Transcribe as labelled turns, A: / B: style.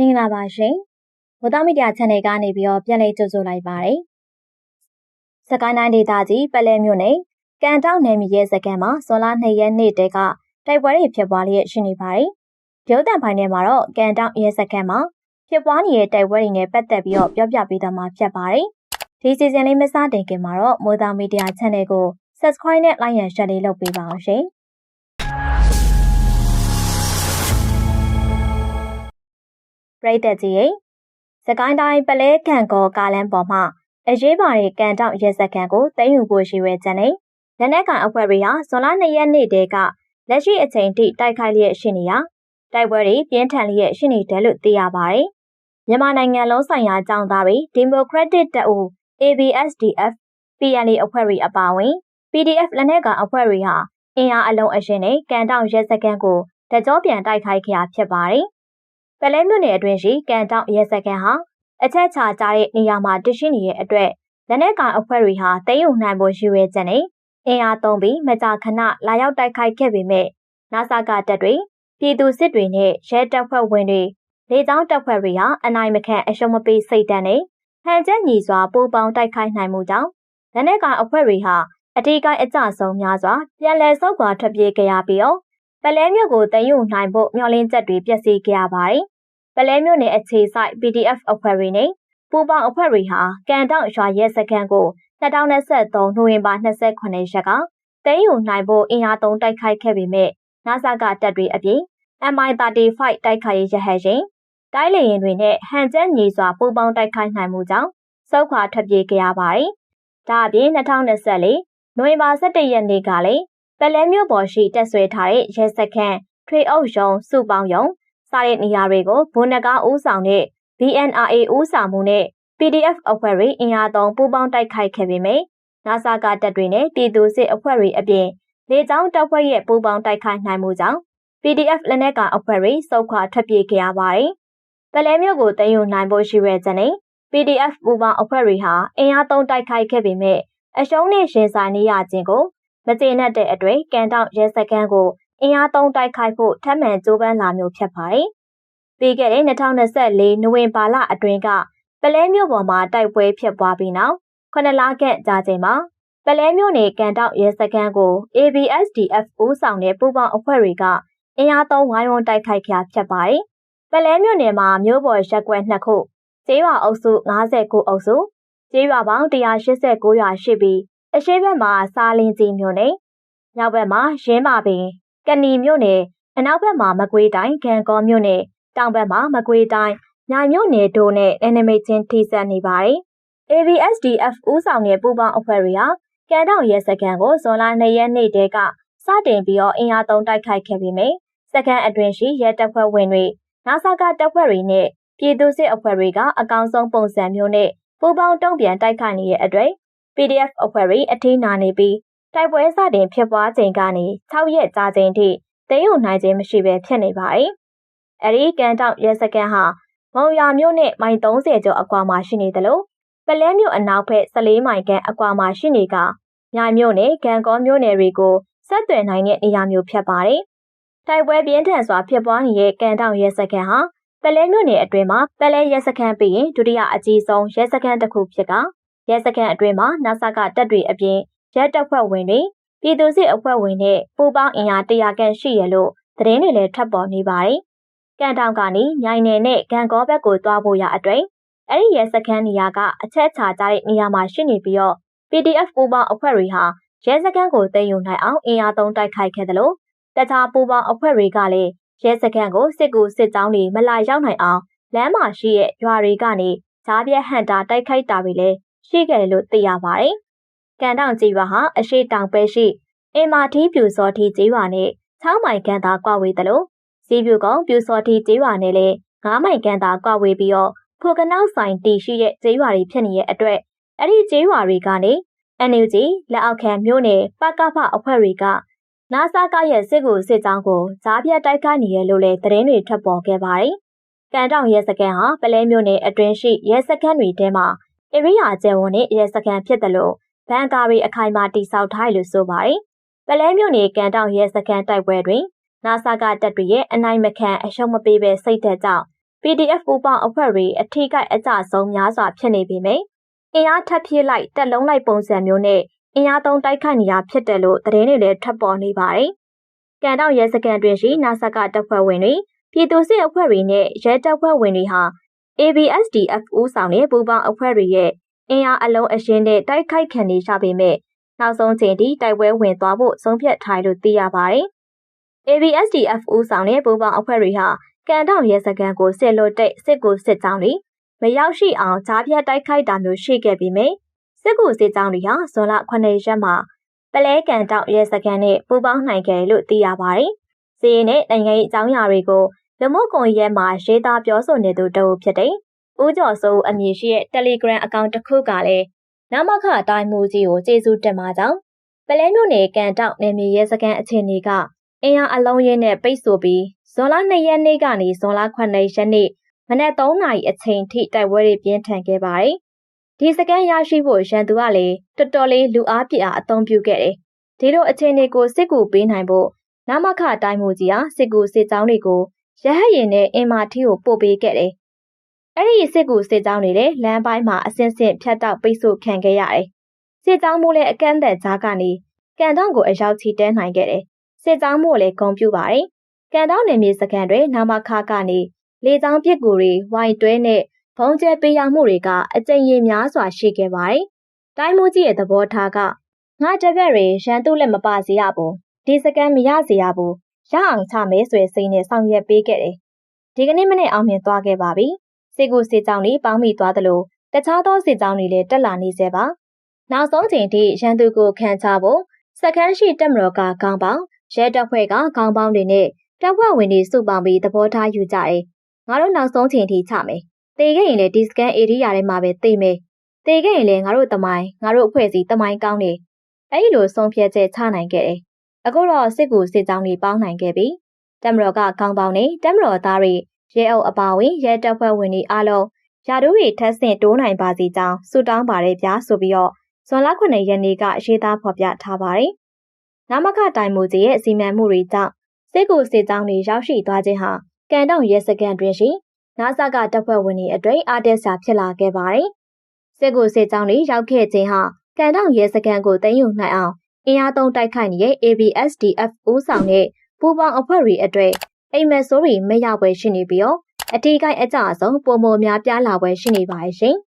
A: မင်္ဂလာပါရှင်။ဝတ္တမီဒီယာ channel ကနေပြီးတော့ပြန်လည်ကြိုဆိုလိုက်ပါတယ်။စကိုင်းတိုင်းဒေသကြီးပလဲမြို့နယ်ကန်တောက်နယ်မြေရဲ့စကန်မှာဇွန်လ2ရက်နေ့တည်းကတိုက်ပွဲတွေဖြစ်ပွားလျက်ရှိနေပါတယ်။ရုပ်သံဖိုင်ထဲမှာတော့ကန်တောက်ရဲစကန်မှာဖြစ်ပွားနေတဲ့တိုက်ပွဲတွေနဲ့ပတ်သက်ပြီးတော့ပြောပြပေးသွားမှာဖြစ်ပါတယ်။ဒီစီစဉ်လေးမစတင်ခင်မှာတော့မိုးသားမီဒီယာ channel ကို subscribe နဲ့ like and share လေးလုပ်ပေးပါအောင်ရှင်။ ပရိသတ်ကြီးရေစကိုင်းတိုင်းပလဲကံကောကားလမ်းပေါ်မှာအရေးပါတဲ့ကန်တောက်ရဲစခန်းကိုတင်ယူဖို့ရှိဝဲကြတဲ့လက်နက်ကန်အဖွဲ့တွေဟာဇွန်လ2ရက်နေ့တည်းကလက်ရှိအချိန်ထိတိုက်ခိုက်လျက်ရှိနေရာတိုက်ပွဲတွေပြင်းထန်လျက်ရှိနေတယ်လို့သိရပါတယ်။မြန်မာနိုင်ငံလုံးဆိုင်ရာကြောင်းသားတွေ Democratic တပ်ဦး ABSDF PNA အဖွဲ့တွေအပါအဝင် PDF လက်နက်ကန်အဖွဲ့တွေဟာအင်အားအလုံးအရှင်နဲ့ကန်တောက်ရဲစခန်းကိုတကြောပြန်တိုက်ခိုက်ခဲ့တာဖြစ်ပါတယ်။ ပလဲမြို့နယ်အတွင်းရှိကန်တောက်ရဲစခန်းဟာအချက်ချကြတဲ့နေရာမှာတရှိနေတဲ့အတွက်လက်နက်ကောင်အဖွဲ့တွေဟာတိတ်ယုံနိုင်ဖို့ရှိရဲချက်နဲ့အင်အားသုံးပြီးမကြာခဏလာရောက်တိုက်ခိုက်ခဲ့ပေမဲ့နာဆာကတပ်တွေပြည်သူစစ်တွေနဲ့ရဲတပ်ဖွဲ့ဝင်တွေလေကြောင်းတပ်ဖွဲ့တွေဟာအနိုင်မခံအရှုံးမပေးစိတ်တမ်းနဲ့ဟန်ချက်ညီစွာပူးပေါင်းတိုက်ခိုက်နိုင်မှုကြောင့်လက်နက်ကောင်အဖွဲ့တွေဟာအထီးကိုင်းအကြဆုံးများစွာပြန်လည်ဆုတ်ခွာထွက်ပြေးကြရပြီးတော့ ပလဲမြို့ကိုတည်ယူနိုင်ဖို့မျှော်လင့်ချက်တွေပျက်စီးခဲ့ရပါတယ်။ပလဲမြို့နယ်အခြေစိုက် PDF အဖွဲ့တွေနဲ့ပူပေါင်းအဖွဲ့တွေဟာကန်တောက်ရွာရဲစခန်းကို2023နိုဝင်ဘာ28ရက်ကတည်ယူနိုင်ဖို့အင်အားသုံးတိုက်ခိုက်ခဲ့ပေမဲ့နာဆာကတပ်တွေအပြင် MI35 တိုက်ခိုက်ရေးရဟတ်ရင်တိုင်းလေရင်တွေနဲ့ဟန်ချက်ညီစွာပူပေါင်းတိုက်ခိုက်နိုင်မှုကြောင့်စုခွာထွက်ပြေးခဲ့ရပါတယ်။ဒါအပြင်2024နိုဝင်ဘာ17ရက်နေ့ကလည်း ပလဲမြို့ပေါ်ရှိတက်ဆွဲထားတဲ့ရဲစခန်းထွေအုပ်ရုံစုပေါင်းရုံစတဲ့နေရာတွေကိုဘုန်းနဂါဦးဆောင်တဲ့ BNRA ဦးဆောင်မှုနဲ့ PDF အဖွဲ့တွေအင်အားသုံးပူးပေါင်းတိုက်ခိုက်ခဲ့ပေမယ့်နာဆာကတပ်တွေနဲ့ပြည်သူစစ်အဖွဲ့တွေအပြင်လေကြောင်းတပ်ဖွဲ့ရဲ့ပူးပေါင်းတိုက်ခိုက်နိုင်မှုကြောင့် PDF လက်နက်ကအဖွဲ့တွေစုခွာထွက်ပြေးခဲ့ရပါတယ်။ပလဲမျိုးကိုတင်ယူနိုင်ဖို့ရှိရတဲ့ PDF ပူးပေါင်းအဖွဲ့တွေဟာအင်အားသုံးတိုက်ခိုက်ခဲ့ပေမဲ့အရှုံးနဲ့ရှင်ဆိုင်နေရခြင်းကို မကျေနပ်တဲ့အတွက်ကန်တောက်ရဲစခန်းကိုအင်အားသုံးတိုက်ခိုက်ဖို့ထပ်မံကြိုးပမ်းလာမျိုးဖြစ်ပါတယ်။ပြီးခဲ့တဲ့2024နိုဝင်ဘာလအတွင်းကပလဲမြို့ပေါ်မှာတိုက်ပွဲဖြစ်ပွားပြီးနောက်ခုနှစ်လခန့်ကြာချိန်မှာပလဲမြို့နယ်ကန်တောက်ရဲစခန်းကို ABSDF ဦးဆောင်တဲ့ပူးပေါင်းအဖွဲ့တွေကအင်အားသုံးဝိုင်းဝန်းတိုက်ခိုက်ခဲ့ဖြစ်ပါတယ်။ပလဲမြို့နယ်မှာမြို့ပေါ်ရက်ကွက်နှစ်ခုကျေးရွာအုပ်စု59အုပ်စုကျေးရွာပေါင်း189ရွာရှိပြီး အရှိဘက်မှာစားလင်းကြီးမြို့နယ်မြောက်ဘက်မှာရင်းမာပင်ကဏီမြို့နယ်အနောက်ဘက်မှာမကွေးတိုင်းခံကောမြို့နယ်တောင်ဘက်မှာမကွေးတိုင်းညာမြို့နယ်တို့နဲ့နယ်နိမိတ်ချင်းထိစပ်နေပါတယ်။ ABSDF ဦးဆောင်တဲ့ပူးပေါင်းအဖွဲ့တွေဟာကန်တောင်ရဲစခန်းကိုဇွန်လ2ရက်နေ့တည်းကစတင်ပြီးတော့အင်အားသုံးတိုက်ခိုက်ခဲ့ပေမယ့်စခန်းအတွင်းရှိရဲတပ်ဖွဲ့ဝင်တွေနာဆာကတပ်ဖွဲ့တွေနဲ့ပြည်သူစစ်အဖွဲ့တွေကအကောင်းဆုံးပုံစံမျိုးနဲ့ပူးပေါင်းတုံ့ပြန်တိုက်ခိုက်နေတဲ့အတွက် PDF အဖွဲ့တွေအထင်းနာနေပြီးတိုက်ပွဲစတင်ဖြစ်ပွားချိန်ကနေ6ရက်ကြာချိန်ထိသိမ်းယူနိုင်ခြင်းမရှိဘဲဖြစ်နေပါတယ်။အဲဒီကန်တောက်ရဲစခန်းဟာမုံရွာမြို့နဲ့မိုင်30ကျော်အကွာမှာရှိနေတယ်လို့ပလဲမြို့အနောက်ဘက်14မိုင်ခန့်အကွာမှာရှိနေကမြိုင်မြို့နယ်ဂံကောမြို့နယ်တွေကိုဆက်သွယ်နိုင်တဲ့နေရာမျိုးဖြစ်ပါတယ်။တိုက်ပွဲပြင်းထန်စွာဖြစ်ပွားနေတဲ့ကန်တောင်ရဲစခန်းဟာပလဲမြို့နယ်အတွင်းမှာပလဲရဲစခန်းပြီးရင်ဒုတိယအကြီးဆုံးရဲစခန်းတစ်ခုဖြစ်က ရဲစခန်းအတွင်းမှာနာဆာကတပ်တွေအပြင်ရဲတပ်ဖွဲ့ဝင်တွေပြည်သူစစ်အဖွဲ့ဝင်နဲ့ပူပေါင်းအင်အားတရာခန့်ရှိရလို့သတင်းတွေလည်းထပ်ပေါ်နေပါတယ်။ကန်တောင်ကနေမြိုင်နယ်နဲ့ဂံကောဘက်ကိုသွားဖို့ရအတွက်အဲ့ဒီရဲစခန်းနေရာကအချက်ချကြတဲ့နေရာမှာရှိနေပြီးတော့ PDF ပူပေါင်းအဖွဲ့တွေဟာရဲစခန်းကိုသိမ်းယူနိုင်အောင်အင်အားသုံးတိုက်ခိုက်ခဲ့တယ်လို့တခြားပူပေါင်းအဖွဲ့တွေကလည်းရဲစခန်းကိုစစ်ကူစစ်ကြောင်းတွေမလာရောက်နိုင်အောင်လမ်းမှာရှိတဲ့ရွာတွေကနေဈာပြက်ဟန်တာတိုက်ခိုက်တာတွေလည်း ရှိခဲ့တယ်လို့သိရပါတယ်။ကန်တောင်ကြီးရွာဟာအရှိတောင်ပဲရှိအင်မာတီပြူစော်တီကြီးရွာနဲ့6မိုင်ခန့်သာကွာဝေးတယ်လို့စီးပြူကောင်ပြူစော်တီကြီးရွာနဲ့လည်း9မိုင်ခန့်သာကွာဝေးပြီးတော့ဖိုကနောက်ဆိုင်တီရှိတဲ့ကျေးရွာတွေဖြစ်နေတဲ့အတွက်အဲ့ဒီကျေးရွာတွေကနေ NUG လက်အောက်ခံမြို့နယ်ပကဖအဖွဲ့တွေကနာဆာကရဲ့စစ်ကူစစ်ကြောင်းကိုဈာပြတ်တိုက်ခိုက်နေရလို့လည်းသတင်းတွေထွက်ပေါ်ခဲ့ပါတယ်။ကန်တောင်ရဲစခန်းဟာပလဲမြို့နယ်အတွင်းရှိရဲစခန်းတွေထဲမှာ ဧရိယာကျယ်ဝန်းတဲ့ရဲစခန်းဖြစ်တယ်လို့ဘန်ကာရီအခိုင်အမာတိစောက်ထားလို့ဆိုပါတယ်။ပလဲမြို့နယ်ကန်တောင်ရဲစခန်းတိုက်ပွဲတွင်နာဆာကတပ်တွေရဲ့အနိုင်မခံအရှုံးမပေးပဲစိတ်သက်ကြောင့် PDF ပူပေါင်းအဖွဲ့တွေအထိကိုက်အကြဆုံးများစွာဖြစ်နေပေမယ့်အင်အားထပ်ဖြည့်လိုက်တက်လုံးလိုက်ပုံစံမျိုးနဲ့အင်အားသုံးတိုက်ခိုက်နေရဖြစ်တယ်လို့သတင်းတွေလည်းထွက်ပေါ်နေပါတယ်။ကန်တောက်ရဲစကန်တွင်ရှိနာဆကတပ်ဖွဲ့ဝင်တွေပြည်သူစစ်အဖွဲ့တွေနဲ့ရဲတပ်ဖွဲ့ဝင်တွေဟာ ABSDF ဦးဆောင်တဲ့ပူပေါင်းအဖွဲ့တွေရဲ့အင်အားအလုံးအရင်နဲ့တိုက်ခိုက်ခံနေရပေမဲ့နောက်ဆုံးချိန်ထိတိုက်ပွဲဝင်သွားဖို့ဆုံးဖြတ်ထားလို့သိရပါတယ်။ ABSDF ဦးဆောင်တဲ့ပူပေါင်းအဖွဲ့တွေဟာကန်တောင်ရဲစခန်းကိုစစ်လို့တိတ်စစ်ကူစစ်ကြောင်းတွေမရောက်ရှိအောင်ဂျားပြတ်တိုက်ခိုက်တာမျိုးရှိခဲ့ပြီးမြဲစစ်ကူစစ်ကြောင်းတွေဟာဇွန်လ9ရက်မှာပလဲကန်တောင်ရဲစခန်းနဲ့ပူပေါင်းနိုင်ခဲ့လို့သိရပါတယ်။စီးရင်နဲ့နိုင်ငံရေးအကြောင်းအရာတွေကို လူမှုကွန်ရက်မှာရေးသားပြောဆိုနေသူတဦးဖြစ်တဲ့ဦးကျော်စိုးအမည်ရှိတဲ့ Telegram အကောင့်တစ်ခုကလည်းနမခအတိုင်းမူကြီးကိုကျေးဇူးတင်ပါကြောင်းပလဲမြို့နယ်ကန်တောက်နယ်မြေရဲစခန်းအခြေအနေကအင်အားအလုံးရင်းနဲ့ပိတ်ဆို့ပြီးဇွန်လ2ရက်နေ့ကနေဇွန်လ9ရက်နေ့မနက်3နာရီအချိန်ထိတိုက်ပွဲတွေပြင်းထန်ခဲ့ပါတယ်။ဒီစကန်ရရှိဖို့ရန်သူကလည်းတော်တော်လေးလူအားပြည့်အားအသုံးပြုခဲ့တယ်။ဒီလိုအခြေအနေကိုစစ်ကူပေးနိုင်ဖို့နမခအတိုင်းမူကြီးဟာစစ်ကူစစ်ကြောင်းတွေကို ရဟတ်ရင်နဲ့အင်မာထီကိုပို့ပေးခဲ့တယ်။အဲ့ဒီစစ်ကူစစ်ကြောင်းတွေလည်းလမ်းပိုင်းမှာအစင်စင်ဖြတ်တောက်ပိတ်ဆို့ခံခဲ့ရတယ်။စစ်ကြောင်းမိုးလည်းအကန့်အသတ်ကြားကနေကန်တောင်ကိုအရောက်ချီတဲနိုင်ခဲ့တယ်။စစ်ကြောင်းမို့လည်းဂုံပြူပါတယ်။ကန်တောင်နယ်မြေစခန်းတွေနာမခကနေလေကြောင်းပစ်ကူတွေဝိုင်တွဲနဲ့ဘုံကျဲပေးရမှုတွေကအကြိမ်ရင်များစွာရှိခဲ့ပါတယ်။တိုင်းမှုကြီးရဲ့သဘောထားကငါတပည့်တွေရန်သူလက်မပါစေရဘူး။ဒီစကန်မရစေရဘူး။ ရအောင်ချမယ်ဆိုတဲ့စိတ်နဲ့ဆောင်ရွက်ပေးခဲ့တယ်။ဒီကနေ့မနေ့အောင်မြင်သွားခဲ့ပါပြီ။စစ်ကူစစ်ကြောင်းတွေပေါင်းမိသွားသလိုတခြားသောစစ်ကြောင်းတွေလည်းတက်လာနေစေပါ။နောက်ဆုံးချိန်ထိရန်သူကိုခံချဖို့စကန်းရှိတက်မတော်ကခေါင်းပေါင်းရဲတပ်ဖွဲ့ကခေါင်းပေါင်းတွေနဲ့တပ်ဖွဲ့ဝင်တွေစုပေါင်းပြီးသဘောထားယူကြတယ်။ငါတို့နောက်ဆုံးချိန်ထိချမယ်။တေခဲ့ရင်လည်းဒီစကန်ဧရိယာထဲမှာပဲတေမယ်။တေခဲ့ရင်လည်းငါတို့တမိုင်းငါတို့အဖွဲ့အစည်းတမိုင်းကောင်းတယ်။အဲဒီလိုဆုံးဖြတ်ချက်ချနိုင်ခဲ့တယ်။ အခုတော့စစ်ကူစစ်ကြောင်းတွေပေါင်းနိုင်ခဲ့ပြီ။တက်မတော်ကခေါင်းပေါင်းနဲ့တက်မတော်သားတွေရဲအုပ်အပါဝင်ရဲတပ်ဖွဲ့ဝင်တွေအားလုံးရာထူးတွေထပ်ဆင့်တိုးနိုင်ပါစေကြောင်းဆုတောင်းပါတယ်ဗျာဆိုပြီးတော့ဇွန်လ9ရက်နေ့ကရေးသားဖော်ပြထားပါတယ်။နမခတိုင်မူကြီးရဲ့အစီအမံမှုတွေကြောင့်စစ်ကူစစ်ကြောင်းတွေရောက်ရှိသွားခြင်းဟာကန်တောင်ရဲစခန်းတွင်ရှိနာဆာကတပ်ဖွဲ့ဝင်တွေအတွေ့အားတက်စာဖြစ်လာခဲ့ပါတယ်။စစ်ကူစစ်ကြောင်းတွေရောက်ခဲ့ခြင်းဟာကန်တောင်ရဲစခန်းကိုသိမ်းယူနိုင်အောင် အင်အားသုံးတိုက်ခိုက်နေတဲ့ ABSDF ဦးဆောင်တဲ့ပူးပေါင်းအဖွဲ့တွေအတွေ့အိမ်မက်ဆိုးတွေမရပွဲရှိနေပြီးတော့အထီးကိုက်အကြအဆုံးပုံမများပြားလာပွဲရှိနေပါရဲ့ရှင်။